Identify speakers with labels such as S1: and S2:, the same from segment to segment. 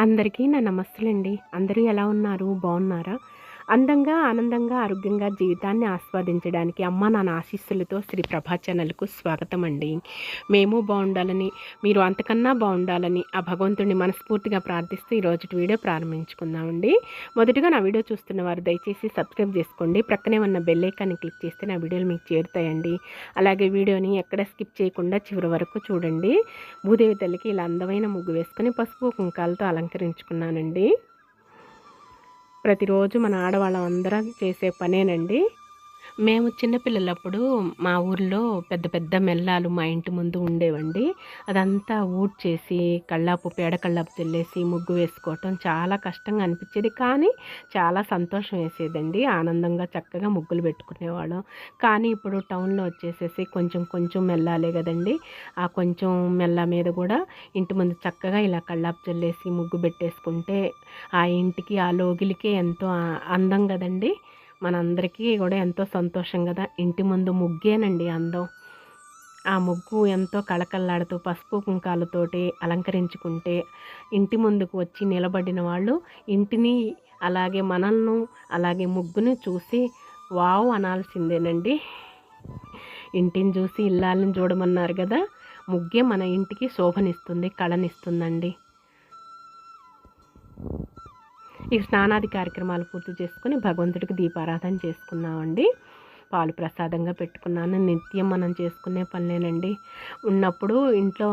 S1: అందరికీ నా నమస్తులండి. అందరూ ఎలా ఉన్నారు? బాగున్నారా? అందంగా ఆనందంగా ఆరోగ్యంగా జీవితాన్ని ఆస్వాదించడానికి అమ్మ నాన్న ఆశీస్సులతో శ్రీ ప్రభా ఛానల్కు స్వాగతం అండి మేము బాగుండాలని మీరు అంతకన్నా బాగుండాలని ఆ భగవంతుడిని మనస్ఫూర్తిగా ప్రార్థిస్తూ ఈరోజు వీడియో ప్రారంభించుకుందామండి. మొదటగా నా వీడియో చూస్తున్న వారు దయచేసి సబ్స్క్రైబ్ చేసుకోండి. ప్రక్కనే ఉన్న బెల్లైకాన్ని క్లిక్ చేస్తే నా వీడియోలు మీకు చేరుతాయండి. అలాగే వీడియోని ఎక్కడ స్కిప్ చేయకుండా చివరి వరకు చూడండి. భూదేవి తల్లికి ఇలా అందమైన ముగ్గు వేసుకొని పసుపు కుంకాలతో అలంకరించుకున్నానండి. ప్రతిరోజు మన ఆడవాళ్ళం అందరం చేసే పనేనండి. మేము చిన్నపిల్లలప్పుడు మా ఊర్లో పెద్ద పెద్ద మెల్లాలు మా ఇంటి ముందు ఉండేవండి. అదంతా ఊడ్చేసి కళ్ళాపు పేడ కళ్ళాపు చెల్లేసి ముగ్గు వేసుకోవటం చాలా కష్టంగా అనిపించేది. కానీ చాలా సంతోషం వేసేదండి. ఆనందంగా చక్కగా ముగ్గులు పెట్టుకునేవాళ్ళం. కానీ ఇప్పుడు టౌన్లో వచ్చేసేసి కొంచెం కొంచెం మెల్లాలే కదండి. ఆ కొంచెం మెల్ల మీద కూడా ఇంటి ముందు చక్కగా ఇలా కళ్ళాపు చల్లేసి ముగ్గు పెట్టేసుకుంటే ఆ ఇంటికి ఆ లోగిలికి ఎంతో అందం కదండి. మనందరికీ కూడా ఎంతో సంతోషం కదా. ఇంటి ముందు ముగ్గేనండి అందం. ఆ ముగ్గు ఎంతో కళకళలాడుతూ పసుపు కుంకాలతోటి అలంకరించుకుంటే ఇంటి ముందుకు వచ్చి నిలబడిన వాళ్ళు ఇంటిని అలాగే మనల్ని అలాగే ముగ్గుని చూసి వావ్ అనాల్సిందేనండి. ఇంటిని చూసి ఇల్లాలని చూడమన్నారు కదా. ముగ్గే మన ఇంటికి శోభనిస్తుంది కళనిస్తుందండి. ఈ స్నానాది కార్యక్రమాలు పూర్తి చేసుకుని భగవంతుడికి దీపారాధన చేసుకున్నామండి. పాలు ప్రసాదంగా పెట్టుకున్నాను. నిత్యం మనం చేసుకునే పనులేనండి. ఉన్నప్పుడు ఇంట్లో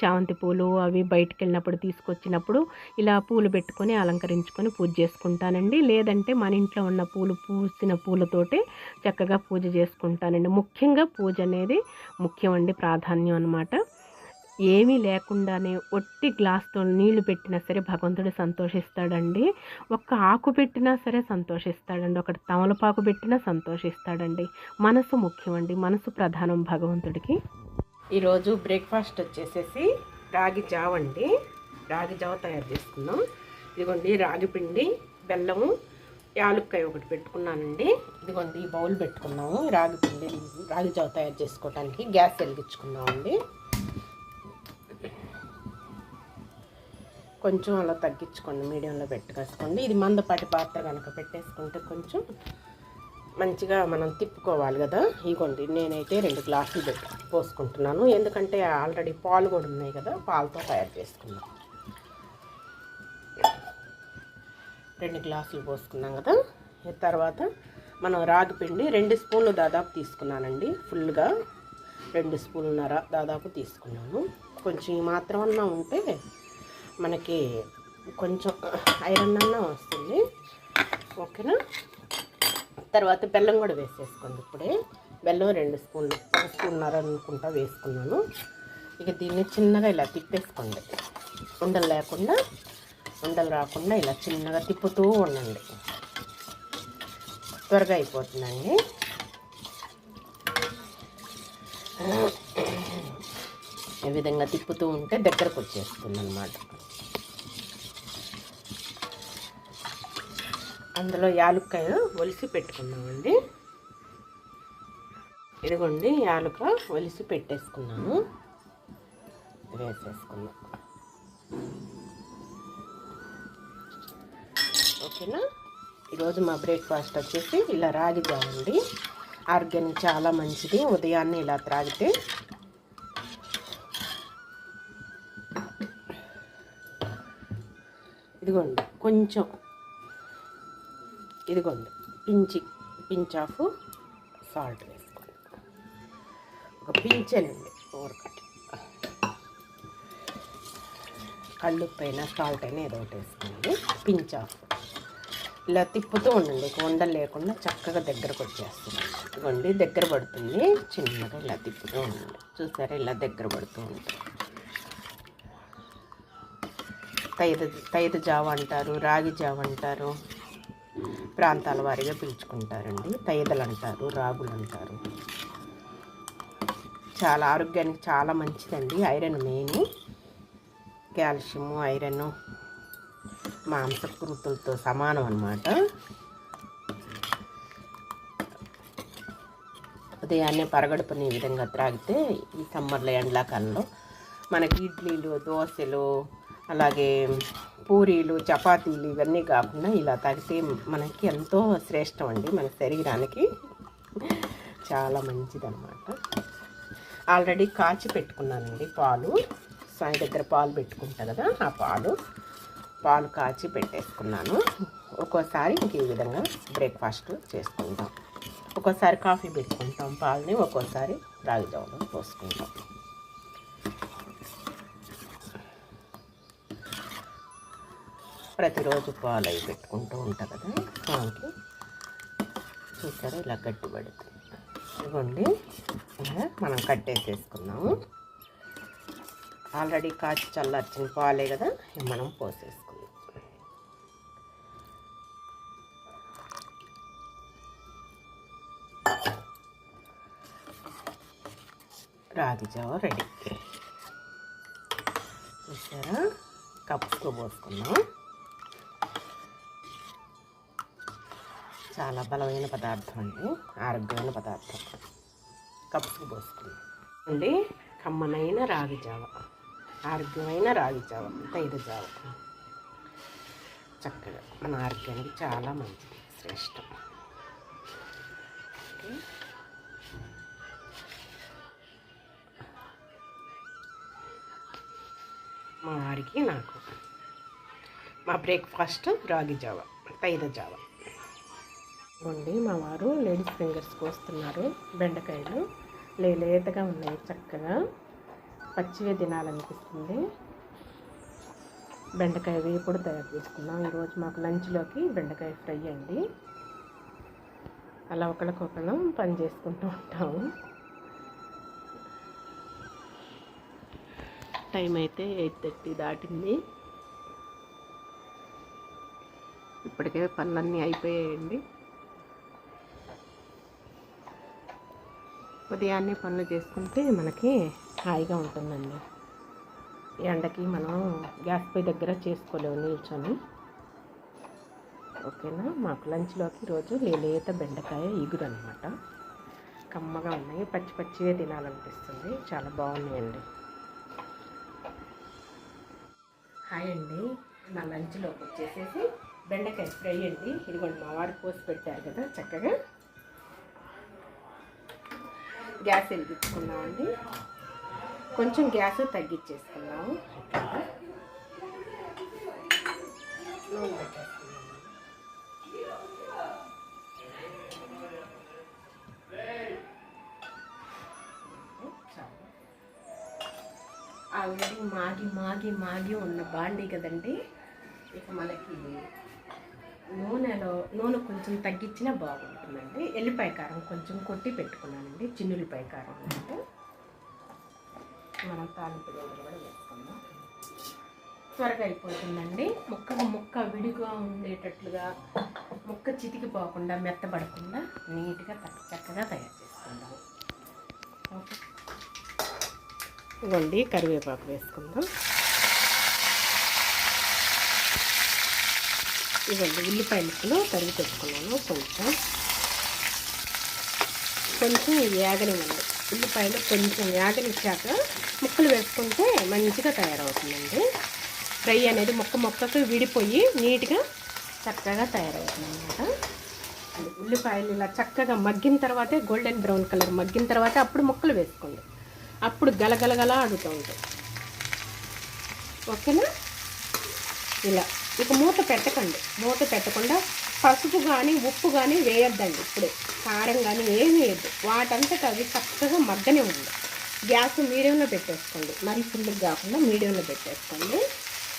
S1: చామంతి పూలు అవి బయటికి వెళ్ళినప్పుడు తీసుకొచ్చినప్పుడు ఇలా పూలు పెట్టుకొని అలంకరించుకొని పూజ చేసుకుంటానండి. లేదంటే మన ఇంట్లో ఉన్న పూలు పూసిన పూలతోటే చక్కగా పూజ చేసుకుంటానండి. ముఖ్యంగా పూజ అనేది ముఖ్యం అండి ప్రాధాన్యం అన్నమాట. ఏమీ లేకుండానే ఒట్టి గ్లాస్తో నీళ్ళు పెట్టినా సరే భగవంతుడు సంతోషిస్తాడండి. ఒక్క ఆకు పెట్టినా సరే సంతోషిస్తాడండి. ఒకటి తమలపాకు పెట్టినా సంతోషిస్తాడండి. మనసు ముఖ్యమండి. మనసు ప్రధానం భగవంతుడికి. ఈరోజు బ్రేక్ఫాస్ట్ వచ్చేసేసి రాగి జావ అండి. రాగి జావ తయారు చేసుకున్నాం ఇదిగోండి రాగి పిండి బెల్లము యాలుక్కాయ ఒకటి పెట్టుకున్నానండి. ఇదిగోండి ఈ బౌల్ పెట్టుకున్నాము. రాగి పిండి రాగి జావ తయారు చేసుకోవడానికి గ్యాస్ వెలిగించుకున్నామండి కొంచెం అలా తగ్గించుకోండి మీడియంలో పెట్టుకేసుకోండి. ఇది మందపాటి పాత్ర కనుక పెట్టేసుకుంటే కొంచెం మంచిగా మనం తిప్పుకోవాలి కదా. ఇగోండి నేనైతే రెండు గ్లాసులు పెట్టి పోసుకుంటున్నాను. ఎందుకంటే ఆల్రెడీ పాలు కూడా ఉన్నాయి కదా పాలతో తయారు చేసుకున్నాం రెండు గ్లాసులు పోసుకున్నాం కదా. తర్వాత మనం రాగి పిండి రెండు స్పూన్లు దాదాపు తీసుకున్నానండి. ఫుల్గా రెండు స్పూన్లున్నర దాదాపు తీసుకున్నాను. కొంచెం ఈ మాత్రం ఉంటే మనకి కొంచెం ఐరన్ అన్న వస్తుంది. ఓకేనా? తర్వాత బెల్లం కూడా వేసేసుకోండి ఇప్పుడే. బెల్లం రెండు స్పూన్లు ఒక స్పూన్నర అనుకుంటా వేసుకున్నాను. ఇక దీన్ని చిన్నగా ఇలా తిప్పేసుకోండి. ఉండలు లేకుండా ఉండలు రాకుండా ఇలా చిన్నగా తిప్పుతూ ఉండండి. త్వరగా అయిపోతుందండి. విధంగా తిప్పుతూ ఉంటే దగ్గరకు వచ్చేస్తుంది అనమాట అందులో యాలుక్కాయలు ఒలిసి పెట్టుకున్నామండి ఇదిగోండి యాలుక ఒలిసి పెట్టేసుకున్నాను. వేసేసుకున్నాం. ఓకేనా? ఈరోజు మా బ్రేక్ఫాస్ట్ వచ్చేసి ఇలా రాగి జావండి ఆరోగ్యానికి చాలా మంచిది. ఉదయాన్నే ఇలా త్రాగితే ఇదిగోండి కొంచెం. ఇదిగోండి పించి పించ్ ఆఫ్ సాల్ట్ వేసుకోండి. ఒక పించేనండి ఊరకటి కళ్ళు పైన సాల్ట్ అయినా ఏదో ఒకటి వేసుకోండి. Pinch off. ఇలా తిప్పుతూ ఉండండి ఇక ఉండలు లేకుండా చక్కగా దగ్గరకు వచ్చేస్తుంది. ఇదిగోండి దగ్గర పడుతుంది. చిన్నగా ఇలా తిప్పుతూ ఉండండి. చూసారా ఇలా దగ్గర పడుతూ ఉంటుంది. తైద తైద జావ అంటారు రాగి జావ అంటారు. ప్రాంతాల వారీగా పిలుచుకుంటారండి. తైదలు అంటారు రాగులు అంటారు. చాలా ఆరోగ్యానికి చాలా మంచిదండి. Iron main. కాల్షియము ఐరన్ మాంసకృతులతో సమానం అన్నమాట. ఉదయాన్నే పరగడుపుని ఈ విధంగా త్రాగితే ఈ సమ్మర్లో ఎండాకాలంలో మనకి ఇడ్లీలు దోశలు అలాగే పూరీలు చపాతీలు ఇవన్నీ కాకుండా ఇలా తాగితే మనకి ఎంతో శ్రేష్టం అండి మన శరీరానికి. చాలా మంచిదన్నమాట. ఆల్రెడీ కాచి పెట్టుకున్నానండి పాలు. సాయి దగ్గర పాలు పెట్టుకుంటా కదా ఆ పాలు. పాలు కాచి పెట్టేసుకున్నాను. ఒక్కోసారి ఇంక ఈ విధంగా బ్రేక్ఫాస్ట్ చేసుకుంటాం. ఒక్కోసారి కాఫీ పెట్టుకుంటాం పాలని ఒక్కోసారి రాగి జావలో పోసుకుంటాం. ప్రతిరోజు పాలు అవి పెట్టుకుంటూ ఉంటాం కదా పాలకి చూసారా ఇలా గట్టి పడుతుంది. ఇదిగోండి ఇలా మనం కట్టేసేసుకున్నాము ఆల్రెడీ కాచి చల్లార్చిన పాలే కదా మనం పోసేసుకుందాం. రాగి జావ రెడీ. చూసారా కప్స్లో పోసుకున్నాం చాలా బలమైన పదార్థం అండి. ఆరోగ్యమైన పదార్థం. కప్పు పోసుకున్నాం అండి కమ్మనైన రాగి జావ. ఆరోగ్యమైన రాగి జావ తైదు జావ. చక్కగా మన ఆరోగ్యానికి చాలా మంచిది శ్రేష్టం. మా వారికి నాకు. మా బ్రేక్ఫాస్ట్ రాగి జావ తైద జావ. అండి మా వారు లేడీస్ ఫింగర్స్ కోస్తున్నారు బెండకాయలు. లే- లేతగా ఉన్నాయి చక్కగా. పచ్చివే తినాలనిపిస్తుంది. బెండకాయ వేపుడు తయారు చేసుకున్నాం ఈరోజు మాకు లంచ్లోకి బెండకాయ ఫ్రై అండి. అలా ఒకరికొకరం పని చేసుకుంటూ ఉంటాము. టైం అయితే ఎయిట్ థర్టీ దాటింది. ఇప్పటికే పనులన్నీ అయిపోయాయండి. ఉదయాన్నే పనులు చేసుకుంటే మనకి హాయిగా ఉంటుందండి. ఎండకి మనం గ్యాస్ పై దగ్గర చేసుకోలేము నిల్చొని. ఓకేనా? మాకు లంచ్లోకి రోజు లేత బెండకాయ ఇగురు అనమాట కమ్మగా ఉన్నాయి. పచ్చి పచ్చివే తినాలనిపిస్తుంది. చాలా బాగున్నాయండి. హాయ్ అండి. నా లంచ్లోకి వచ్చేసేసి బెండకాయ ఫ్రై అండి. ఇదిగోండి మా వారు పోసి పెట్టారు కదా చక్కగా. గ్యాస్ వెలిగించుకున్నామండి కొంచెం గ్యాస్ తగ్గించేసుకున్నాము నూనె పెట్టేసుకున్నాము ఆల్రెడీ మాగి మాగి మాగి ఉన్న బాండీ కదండి. ఇక మనకి నూనెలో నూనె కొంచెం తగ్గించినా బాగుంటుందండి. ఎల్లిపాయ కారం కొంచెం కొట్టి పెట్టుకున్నానండి. చిన్నుల్లిపాయ కారం అంటే. మనం తాలింపు గింజలు కూడా వేసుకుందాం. త్వరగా అయిపోతుందండి. ముక్క ముక్క విడిగా ఉండేటట్లుగా ముక్క చితికిపోకుండా మెత్తబడకుండా నీట్గా చక్క చక్కగా తయారు చేసుకుందాం. ఓకే. ఇవ్వండి కరివేపాకు వేసుకుందాం. ఇవ్వండి ఉల్లిపాయ ముక్కలు తరిగి పెట్టుకున్నాను కొంచెం. కొంచెం ఏగనివ్వండి ఉల్లిపాయలు కొంచెం ఏగనిచ్చాక ముక్కలు వేసుకుంటే మంచిగా తయారవుతుందండి. ఫ్రై అనేది మొక్క మొక్కకు విడిపోయి నీట్గా చక్కగా తయారవుతుందన్నమాట. ఉల్లిపాయలు ఇలా చక్కగా మగ్గిన తర్వాతే గోల్డెన్ బ్రౌన్ కలర్ మగ్గిన తర్వాత అప్పుడు ముక్కలు వేసుకోండి. అప్పుడు గలగలగల ఆడుతూ ఉంటాయి. ఓకేనా? ఇలా. ఇక మూత పెట్టకండి. మూత పెట్టకుండా పసుపు కానీ ఉప్పు కానీ వేయొద్దండి ఇప్పుడే. కారం కానీ ఏమి వేయద్దు వాటంతట అవి చక్కగా మగ్గనే ఉంది గ్యాస్ మీడియంలో పెట్టేసుకోండి. మరి ఫుల్ కాకుండా మీడియంలో పెట్టేసుకోండి.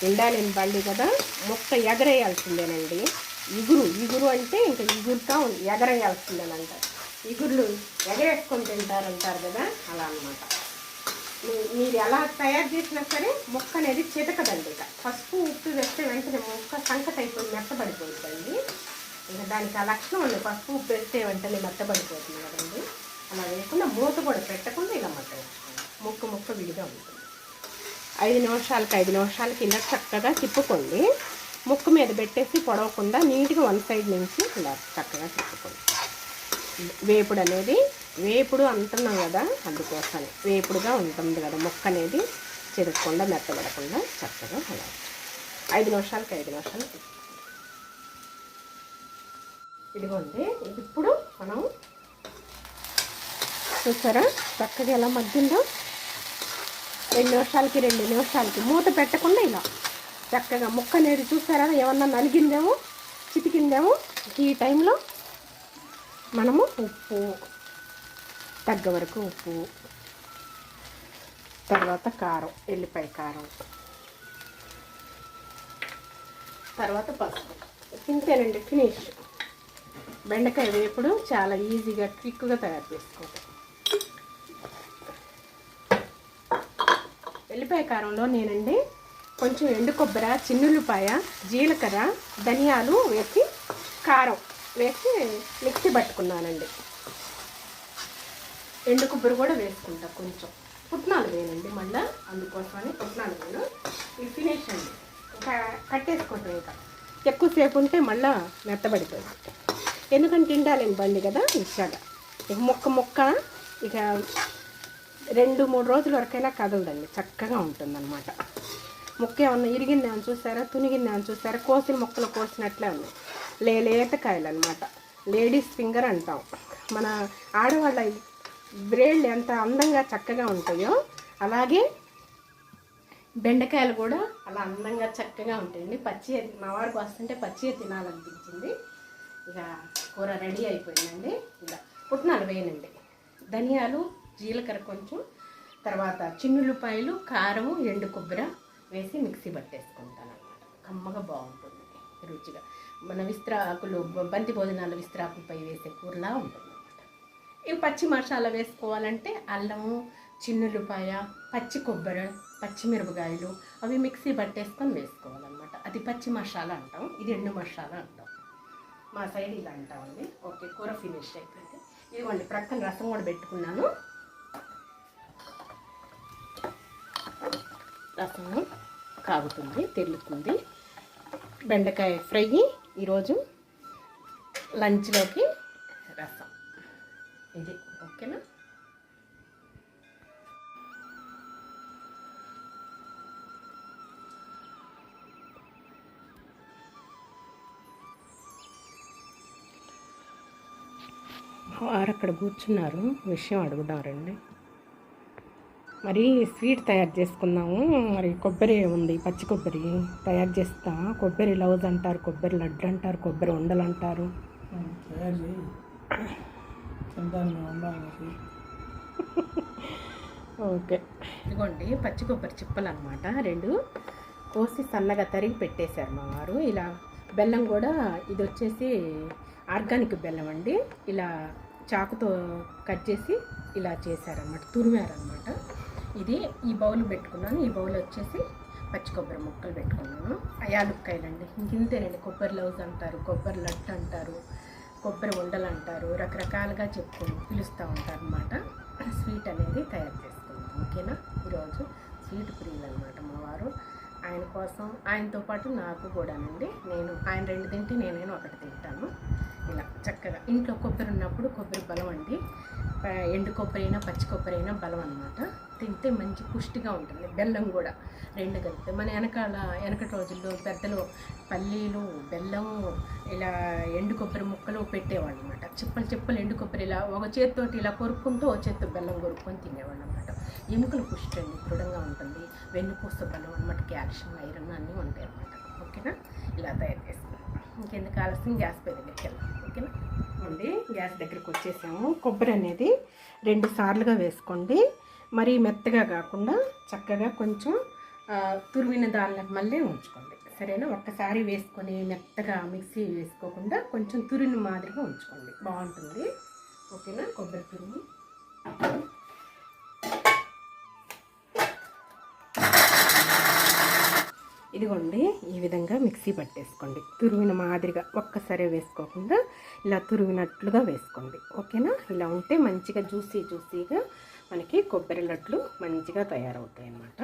S1: ఉండాలని బండి కదా. మొక్క ఎగరేయాల్సిందేనండి. ఇగురు ఇగురు అంటే ఇంకా ఇగురుతా ఉంది ఎగరేయాల్సిందేనంట ఇగుర్లు ఎగరేసుకొని తింటారంటారు కదా అలా అనమాట మీరు ఎలా తయారు చేసినా సరే ముక్క అనేది చితకదండి ఇక. పసుపు ఉప్పు వేస్తే వెంటనే ముక్క సంకట అయిపోయి మెత్తబడిపోతుందండి. ఇంకా దానికి ఆ లక్షణం ఉంది పసుపు ఉప్పు వేస్తే వెంటనే మెత్తబడిపోతుంది కదండి. అలా వేయకుండా మూత కూడా పెట్టకుండా ఇలా మట్ట ముక్క ముక్క విడిగా ఉంటుంది. ఐదు నిమిషాలకి ఐదు నిమిషాలకి ఇలా చక్కగా తిప్పుకోండి. ముక్క మీద పెట్టేసి పొడవకుండా నీట్గా వన్ సైడ్ నుంచి ఇలా చక్కగా తిప్పుకోండి. వేపుడు అనేది వేపుడు అంటున్నాం కదా అందుకోసం వేపుడుగా ఉంటుంది కదా ముక్క అనేది చెరగకుండా మెత్తబడకుండా చక్కగా అలా ఐదు నిమిషాలకి ఐదు నిమిషాలు. ఇదిగోండి ఇది ఇప్పుడు మనం చూసారా? చక్కగా ఎలా మగ్గిందో? రెండు నిమిషాలకి రెండు నిమిషాలకి మూత పెట్టకుండా ఇలా చక్కగా ముక్క అనేది చూసారా? ఏమన్నా నలిగిందేమో చితికిందేమో ఈ టైంలో మనము ఉప్పు తగ్గ వరకు ఉప్పు తర్వాత కారం ఎల్లిపాయ కారం తర్వాత పసుపు. ఇంతేనండి ఫినిష్. బెండకాయ వేపుడు చాలా ఈజీగా క్విక్గా తయారు చేసుకోవాలి ఎల్లిపాయ కారంలో నేనండి కొంచెం ఎండు కొబ్బరి చిన్నుల్లిపాయ జీలకర్ర ధనియాలు వేసి కారం వేసి మిక్సీ పట్టుకున్నానండి. ఎండు కొబ్బరి కూడా వేసుకుంటా కొంచెం. పుట్నాలు వేయండి మళ్ళీ. అందుకోసమని పుట్నాలు వేయను. ఇది ఫినిష్ అండి. ఇంకా కట్టేసుకుంటాం ఇంకా. ఎక్కువసేపు ఉంటే మళ్ళీ మెత్తబడిపోయింది ఎందుకంటే తిండాలని బండి కదా ఇచ్చాగా ఇక మొక్క మొక్క ఇక రెండు మూడు రోజుల వరకైనా కదలదండి. చక్కగా ఉంటుందన్నమాట. మొక్క ఏమన్నా ఇరిగింది అని చూసారా? తునిగింది అని చూసారా? కోసిన మొక్కలు కోసినట్లే ఉంది లే లేతకాయలు అనమాట లేడీస్ ఫింగర్ అంటాం. మన ఆడవాళ్ళ బ్రేళ్ళు ఎంత అందంగా చక్కగా ఉంటాయో అలాగే బెండకాయలు కూడా అలా అందంగా చక్కగా ఉంటాయండి. పచ్చి మా వాడికి వస్తుంటే పచ్చి తినాలనిపించింది. ఇక కూర రెడీ అయిపోయిందండి. ఇలా పుట్నాలు వేయనండి. ధనియాలు జీలకర్ర కొంచెం తర్వాత చిన్నుల్లిపాయలు కారము ఎండు కొబ్బరి వేసి మిక్సీ పట్టేసుకుంటాను అనమాట కమ్మగా బాగుంటుంది రుచిగా. మన విస్త్రాకులు బంతి భోజనాలు విస్త్రాకులపై వేసే కూరలా ఉంటుంది. ఇవి పచ్చి మసాలా వేసుకోవాలంటే అల్లము చిన్నుల్లిపాయ పచ్చి కొబ్బరి పచ్చిమిరపకాయలు అవి మిక్సీ పట్టేసుకొని వేసుకోవాలన్నమాట. అది పచ్చి మసాలా అంటాం ఇది ఎండు మసాలా అంటాం. మా సైడ్ ఇలా అంటామండి. ఓకే కూర ఫినిష్ అయిపోయింది. ఇదిగోండి ప్రక్కన రసం కూడా పెట్టుకున్నాను. రసము కాగుతుంది తెల్లుతుంది బెండకాయ ఫ్రై ఈరోజు లంచ్లోకి రసం. ఇది. ఓకేనా? వారు అక్కడ కూర్చున్నారు. విషయం అడుగుదారండి మరి స్వీట్ తయారు చేసుకుందాము. మరి కొబ్బరి ఉంది పచ్చి కొబ్బరి తయారు చేస్తా. కొబ్బరి లౌజ్ అంటారు కొబ్బరి లడ్డు అంటారు కొబ్బరి ఉండలు అంటారు. ఓకే. ఇదిగోండి పచ్చి కొబ్బరి చిప్పలు అనమాట రెండు కోసి సన్నగా తరిగి పెట్టేశారు మా వారు. ఇలా బెల్లం కూడా ఇది వచ్చేసి ఆర్గానిక్ బెల్లం అండి. ఇలా చాకుతో కట్ చేసి ఇలా చేశారనమాట తురిమారనమాట ఇది ఈ బౌల్ పెట్టుకున్నాను. ఈ బౌల్ వచ్చేసి పచ్చి కొబ్బరి ముక్కలు పెట్టుకున్నాను. అయాలుక్కాయలండి ఇంకింతేనండి కొబ్బరి లౌజ్ అంటారు కొబ్బరి లడ్డు అంటారు కొబ్బరి ఉండలు అంటారు రకరకాలుగా చెప్పుకొని పిలుస్తూ ఉంటారు అనమాట స్వీట్ అనేది తయారు చేసుకుందాం ఓకేనా? ఈరోజు స్వీట్ ప్రియులు అనమాట మా వారు. ఆయన కోసం ఆయనతో పాటు నాకు కూడానండి. నేను ఆయన రెండు తింటే నేనేను ఒకటి తింటాను. ఇలా చక్కగా ఇంట్లో కొబ్బరి ఉన్నప్పుడు కొబ్బరి బలం అండి. ఎండు కొబ్బరి అయినా పచ్చి కొబ్బరి అయినా బలం అనమాట తింటే మంచి పుష్టిగా ఉంటుంది. బెల్లం కూడా రెండు కలిపితే. మన వెనకాల వెనకటి రోజుల్లో పెద్దలు పల్లీలు బెల్లం ఇలా ఎండు కొబ్బరి ముక్కలు పెట్టేవాళ్ళు అనమాట చిప్పలు చిప్పలు ఎండు కొబ్బరి ఇలా ఒక చేతితోటి ఇలా కొరుక్కుంటూ ఒక చేత్తో బెల్లం కొరుక్కొని తినేవాళ్ళు అనమాట ఎముకలు పుష్టి అండి. దృఢంగా ఉంటుంది. వెన్నుపూస బలం అనమాట కాల్షియం ఐరన్ అన్నీ ఉంటాయి అనమాట ఓకేనా? ఇలా తయారు చేసుకుంటాం ఇంకెందుకు ఆలస్యం? గ్యాస్ పై దగ్గరికి వెళ్దాం. వేసుకోండి. గ్యాస్ దగ్గరికి వచ్చేసాము. కొబ్బరి అనేది రెండు సార్లుగా వేసుకోండి. మరీ మెత్తగా కాకుండా చక్కగా కొంచెం తురిమిన దానిలో మళ్ళీ ఉంచుకోండి. సరేనా? ఒక్కసారి వేసుకొని మెత్తగా మిక్సీ వేసుకోకుండా కొంచెం తురిని మాదిరిగా ఉంచుకోండి. బాగుంటుంది. ఓకేనా? కొబ్బరి తురుము. ఇదిగోండి ఈ విధంగా మిక్సీ పట్టేసుకోండి. తురిమిన మాదిరిగా ఒక్కసారి వేసుకోకుండా ఇలా తురిమినట్లుగా వేసుకోండి. ఓకేనా? ఇలా ఉంటే మంచిగా జ్యూసీ జ్యూసీగా మనకి కొబ్బరి లడ్లు మంచిగా తయారవుతాయి అన్నమాట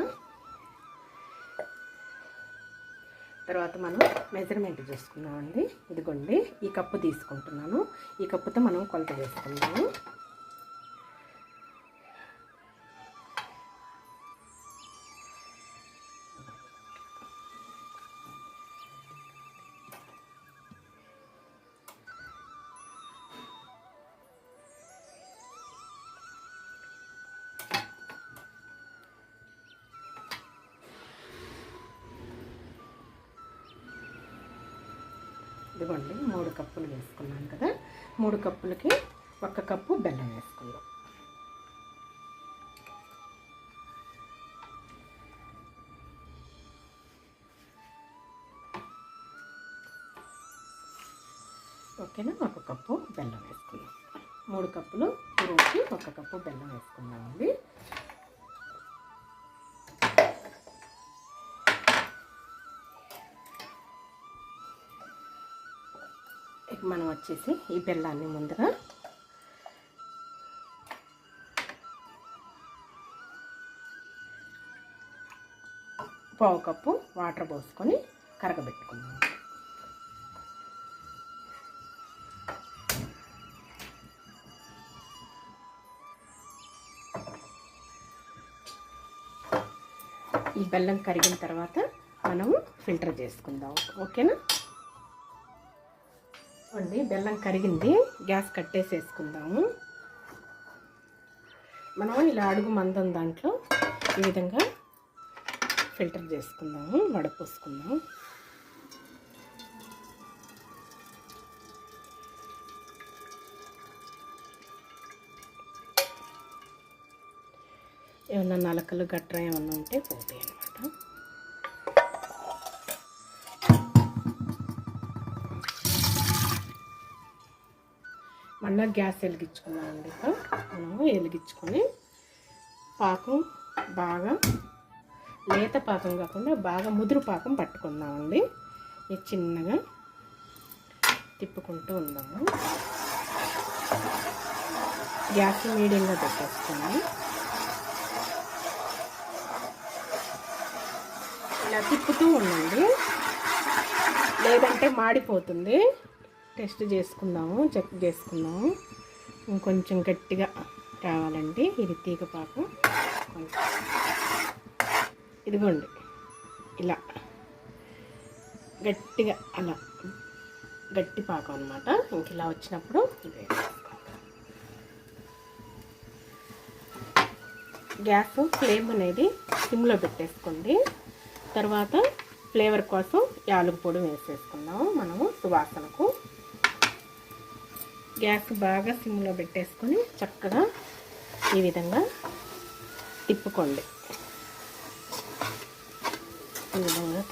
S1: తర్వాత మనం మెజర్మెంట్ చూసుకున్నామండి ఇదిగోండి ఈ కప్పు తీసుకుంటున్నాను. ఈ కప్పుతో మనం కొలత వేసుకుంటాము మూడు కప్పులకి ఒక కప్పు బెల్లం వేసుకుందాం. ఓకేనా? ఒక కప్పు బెల్లం వేసుకుందాం. మూడు కప్పులు పురుగుకి ఒక కప్పు బెల్లం వేసుకుందామండి. మనం వచ్చేసి ఈ బెల్లాన్ని ముందుగా పావు కప్పు వాటర్ పోసుకొని కరగబెట్టుకుందాం. ఈ బెల్లం కరిగిన తర్వాత మనము ఫిల్టర్ చేసుకుందాం. ఓకేనా? అండి బెల్లం కరిగింది గ్యాస్ కట్టేసేసుకుందాము మనం ఇలా అడుగు మందం దాంట్లో ఈ విధంగా ఫిల్టర్ చేసుకుందాము వడపోసుకుందాం ఏమన్నా నలకలు గట్రా ఏమన్నా ఉంటే పోతాయి అన్నమాట మళ్ళీ గ్యాస్ వెలిగించుకున్నామండి అండి మనము వెలిగించుకొని పాకం బాగా లేత పాకం కాకుండా బాగా ముదురు పాకం పట్టుకుందామండి. ఇది చిన్నగా తిప్పుకుంటూ ఉందాము. గ్యాస్ మీడియంగా పెట్టేసుకుని ఇలా తిప్పుతూ ఉండండి. లేదంటే మాడిపోతుంది. టెస్ట్ చేసుకుందాము చెక్ చేసుకుందాము. ఇంకొంచెం గట్టిగా రావాలండి ఇది తీగపాకం కొంచెం. ఇదిగోండి. ఇలా. గట్టిగా అలా. గట్టి పాకం అనమాట ఇంక ఇలా వచ్చినప్పుడు గ్యాస్ ఫ్లేమ్ అనేది సిమ్లో పెట్టేసుకోండి. తర్వాత ఫ్లేవర్ కోసం యాలుగు పొడి వేసేసుకుందాము మనము సువాసనకు. గ్యాస్ బాగా సిమ్లో పెట్టేసుకొని చక్కగా ఈ విధంగా తిప్పుకోండి. ఈ విధంగా.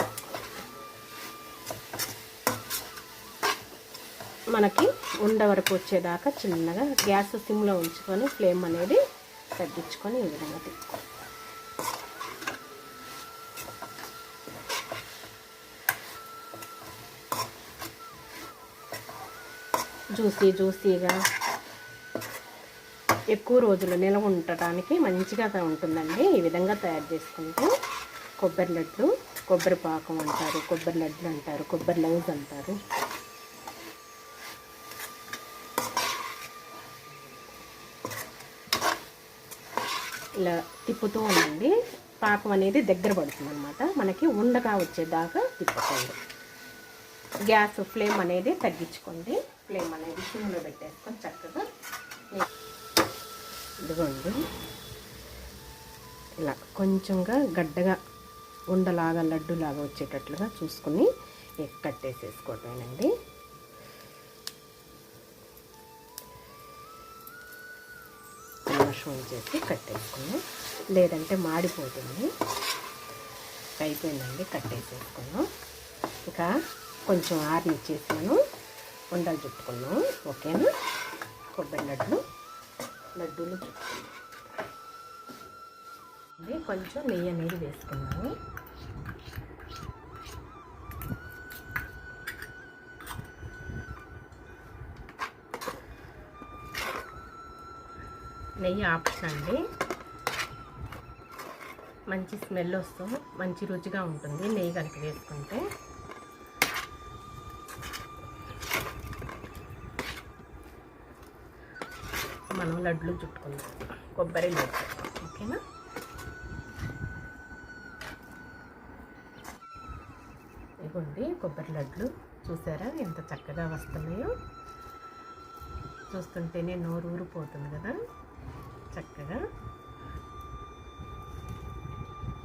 S1: మనకి ఉండ వరకు వచ్చేదాకా చిన్నగా గ్యాస్ సిమ్లో ఉంచుకొని ఫ్లేమ్ అనేది తగ్గించుకొని ఈ విధంగా తిప్పుకోండి. జ్యూసీ జ్యూసీగా. ఎక్కువ రోజులు నిల్వ ఉండటానికి మంచిగా ఉంటుందండి. ఈ విధంగా తయారు చేసుకుంటే కొబ్బరి లడ్లు కొబ్బరి పాకం అంటారు కొబ్బరి లడ్లు అంటారు కొబ్బరి లవ్స్ అంటారు. ఇలా తిప్పుతూ ఉండండి. పాకం అనేది దగ్గర పడుతుంది అనమాట మనకి ఉండగా వచ్చేదాకా తిప్పుకోండి. గ్యాస్ ఫ్లేమ్ అనేది తగ్గించుకోండి. ఫ్లేమ్ అనేది సిమ్లో పెట్టేసుకొని చక్కగా ఇదిగోండి. ఇలా కొంచెంగా గడ్డగా ఉండలాగా లడ్డులాగా వచ్చేటట్లుగా చూసుకుని కట్టేసేసుకోవటమేనండి నిమిషం చేసి కట్టేసుకున్నాం లేదంటే మాడిపోతుంది. అయిపోయిందండి కట్టేసేసుకున్నాం ఇంకా కొంచెం ఆరినిచ్చేసి ఉండలు చుట్టుకున్నాం. ఓకేనా కొబ్బరి లడ్డు లడ్డూలు చుట్టుకున్నాం. కొంచెం నెయ్యి అనేది వేసుకున్నాము. నెయ్యి ఆప్షన్ అండి మంచి స్మెల్ వస్తుంది. మంచి రుచిగా ఉంటుంది నెయ్యి కనుక వేసుకుంటే. మనం లడ్లు చుట్టుకుందాం. కొబ్బరి లడ్లు ఓకేనా? ఇవ్వండి కొబ్బరి లడ్లు. చూసారా ఎంత చక్కగా వస్తున్నాయో? చూస్తుంటేనే నోరు ఊరిపోతుంది కదా? చక్కగా.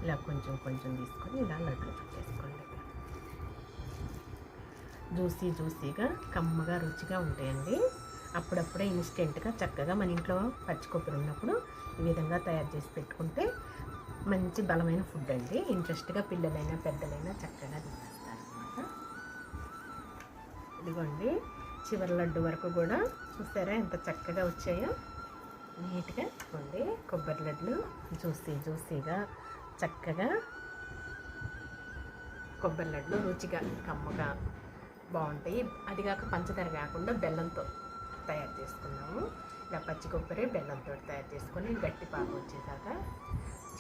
S1: ఇలా కొంచెం కొంచెం తీసుకొని ఇలా లడ్లు చుట్టేసుకోండి. జ్యూసీ జ్యూసీగా కమ్మగా రుచిగా ఉంటాయండి. అప్పుడప్పుడే ఇన్స్టెంట్గా చక్కగా మన ఇంట్లో పచ్చి కొబ్బరి ఉన్నప్పుడు ఈ విధంగా తయారు చేసి పెట్టుకుంటే మంచి బలమైన ఫుడ్ అండి. ఇంట్రెస్ట్గా పిల్లలైనా పెద్దలైనా చక్కగా తినేస్తారు అనమాట ఇదిగోండి చివరి లడ్డు వరకు కూడా చూసారా ఎంత చక్కగా వచ్చాయో? నీట్గా ఇదిగోండి కొబ్బరి లడ్లు జ్యూసీ జ్యూసీగా చక్కగా కొబ్బరి లడ్లు రుచిగా కమ్మగా బాగుంటాయి. అది కాక పంచదార కాకుండా బెల్లంతో తయారు చేసుకున్నాము. ఇలా పచ్చి కొబ్బరి బెల్లంతో తయారు చేసుకొని గట్టి పాకు వచ్చేదాకా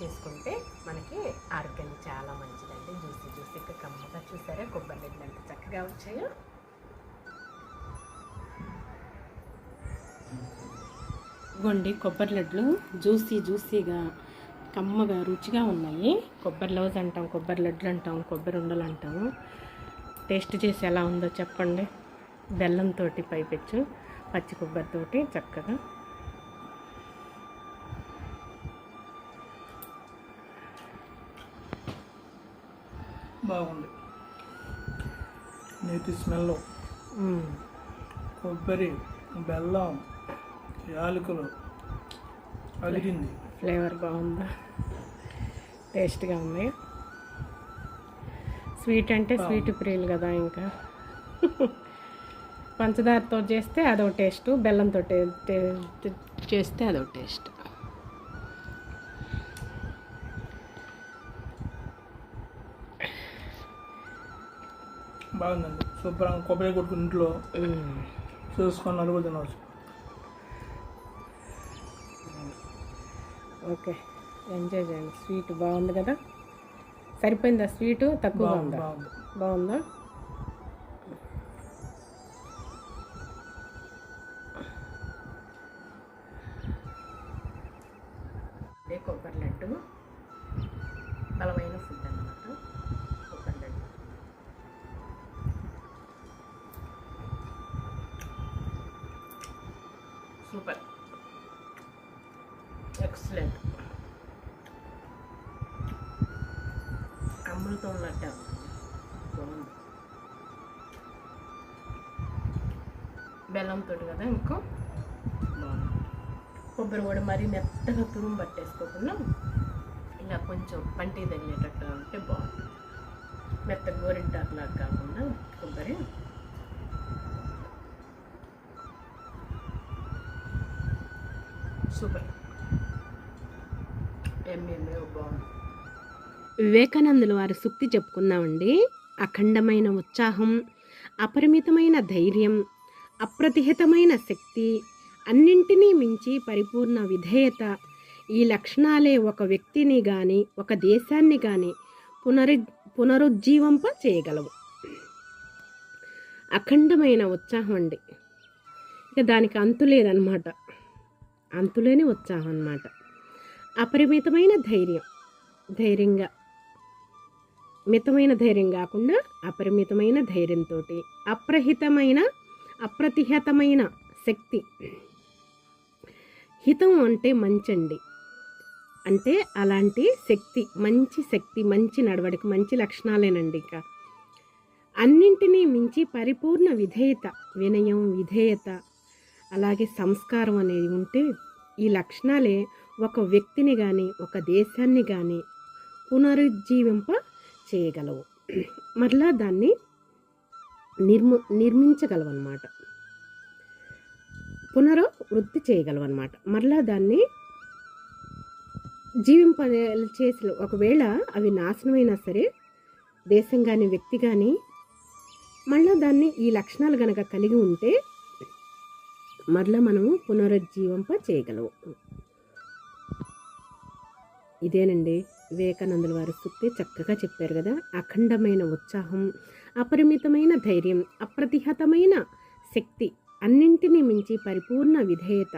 S1: చేసుకుంటే మనకి ఆరోగ్యానికి చాలా మంచిదండి. జ్యూసీ జ్యూసీగా కమ్మగా చూసారా? కొబ్బరి లడ్లు ఎంత చక్కగా వచ్చాయో. ఇవ్వండి కొబ్బరి లడ్లు జ్యూసీ జ్యూసీగా కమ్మగా రుచిగా ఉన్నాయి. కొబ్బరి లవ్స్ అంటాం కొబ్బరి లడ్లు అంటాం కొబ్బరి ఉండలు అంటాం. టేస్ట్ చేసి ఎలా ఉందో చెప్పండి. బెల్లంతో పైపెచ్చు. పచ్చి కొబ్బరితోటి చక్కగా
S2: బాగుంది. నీటి స్మెల్. కొబ్బరి బెల్లం యాలకులు అదిరింది
S1: ఫ్లేవర్ బాగుందా? టేస్ట్గా ఉంది. స్వీట్ అంటే స్వీట్ ప్రియులు కదా ఇంకా. పంచదారతో చేస్తే అదొక టేస్ట్ బెల్లంతో చేస్తే అదొక టేస్ట్.
S2: బాగుందండి. శుభ్రంగా కొబ్బరి కొట్టుకుని ఇంట్లో. చూసుకొని నలుగురు తినవచ్చు.
S1: ఓకే. ఎంజాయ్ చేయండి. స్వీట్ బాగుంది కదా? సరిపోయిందా స్వీటు? తక్కువగా
S2: బాగుంది
S1: ఉందా?
S2: బాగుంది?
S1: కొబ్బరి కూడా మరీ మెత్తగా తురుము పట్టేసుకోకుండా ఇలా కొంచెం పంటి తగ్గేటట్టు ఉంటే బాగుంటుంది. మెత్త గోరింటాకులాగా కాకుండా కొబ్బరి. సూపర్. ఎంఏ బాగుంది? వివేకానందుల వారి సుక్తి చెప్పుకున్నామండి అఖండమైన ఉత్సాహం అపరిమితమైన ధైర్యం అప్రతిహితమైన శక్తి అన్నింటినీ మించి పరిపూర్ణ విధేయత. ఈ లక్షణాలే ఒక వ్యక్తిని కానీ ఒక దేశాన్ని కానీ పునరు పునరుజ్జీవంప చేయగలవు. అఖండమైన ఉత్సాహం అండి. ఇక దానికి అంతులేదనమాట అంతులేని ఉత్సాహం అన్నమాట. అపరిమితమైన ధైర్యం. ధైర్యంగా. మితమైన ధైర్యం కాకుండా అపరిమితమైన ధైర్యంతో అప్రహితమైన అప్రతిహతమైన శక్తి. హితం అంటే మంచండి. అంటే అలాంటి శక్తి మంచి శక్తి మంచి నడవడిక మంచి లక్షణాలేనండి ఇక. అన్నింటినీ మించి పరిపూర్ణ విధేయత వినయం విధేయత అలాగే సంస్కారం అనేది ఉంటే ఈ లక్షణాలే ఒక వ్యక్తిని కానీ ఒక దేశాన్ని కానీ పునరుజ్జీవింప చేయగలవు. మరలా దాన్ని నిర్మ నిర్మించగలవు అనమాట పునరువృత్తి చేయగలం అనమాట మరలా దాన్ని జీవింప చేసి ఒకవేళ అవి నాశనమైనా సరే దేశం కానీ వ్యక్తి కానీ మళ్ళా దాన్ని ఈ లక్షణాలు కనుక కలిగి ఉంటే మరలా మనము పునరుజ్జీవింప చేయగలవు. ఇదేనండి వివేకానందుల వారి సూక్తి చక్కగా చెప్పారు కదా. అఖండమైన ఉత్సాహం అపరిమితమైన ధైర్యం అప్రతిహతమైన శక్తి అన్నింటినీ మించి పరిపూర్ణ విధేయత.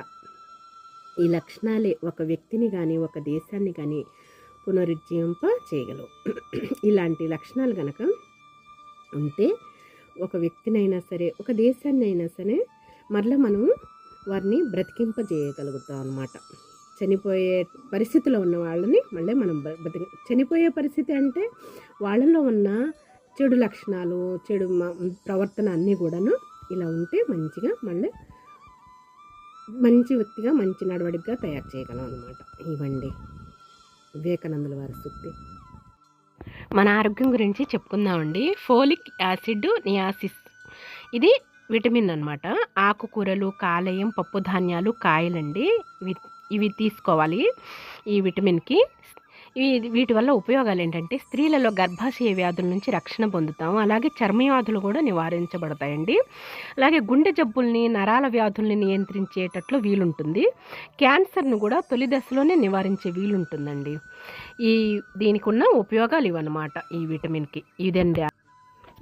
S1: ఈ లక్షణాలే ఒక వ్యక్తిని కానీ ఒక దేశాన్ని కానీ పునరుజ్జీవింప చేయగలవు. ఇలాంటి లక్షణాలు కనుక ఉంటే ఒక వ్యక్తినైనా సరే ఒక దేశాన్ని అయినా సరే మరలా మనం వారిని బ్రతికింపజేయగలుగుతాం అనమాట చనిపోయే పరిస్థితిలో ఉన్న వాళ్ళని మళ్ళీ మనం బ్రతి చనిపోయే పరిస్థితి అంటే వాళ్ళలో ఉన్న చెడు లక్షణాలు చెడు ప్రవర్తన అన్నీ కూడాను ఇలా ఉంటే మంచిగా మళ్ళీ మంచి వ్యక్తిగా మంచి నడవడిగా తయారు చేయగలం అనమాట ఇవ్వండి వివేకానందుల వారి సూక్తి మన ఆరోగ్యం గురించి చెప్పుకుందామండి. Folic acid niacin. ఇది విటమిన్ అన్నమాట. ఆకుకూరలు కాలేయం పప్పు ధాన్యాలు కాయలండి. ఇవి ఇవి తీసుకోవాలి ఈ విటమిన్కి. వీటి వల్ల ఉపయోగాలు ఏంటంటే స్త్రీలలో గర్భాశయ వ్యాధుల నుంచి రక్షణ పొందుతాం. అలాగే చర్మ వ్యాధులు కూడా నివారించబడతాయండి. అలాగే గుండె జబ్బుల్ని నరాల వ్యాధుల్ని నియంత్రించేటట్లు వీలుంటుంది. క్యాన్సర్ను కూడా తొలి దశలోనే నివారించే వీలుంటుందండి. ఈ దీనికి ఉన్న ఉపయోగాలు ఇవన్నమాట ఈ విటమిన్కి ఇదండి.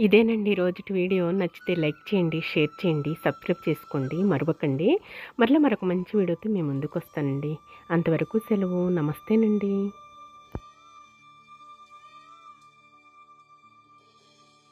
S1: ఇదేనండి రోజుటి వీడియో. నచ్చితే లైక్ చేయండి షేర్ చేయండి సబ్స్క్రైబ్ చేసుకోండి. మరవకండి. మరలా మరొక మంచి వీడియోతో మేము ముందుకు వస్తానండి అంతవరకు సెలవు. నమస్తేనండి.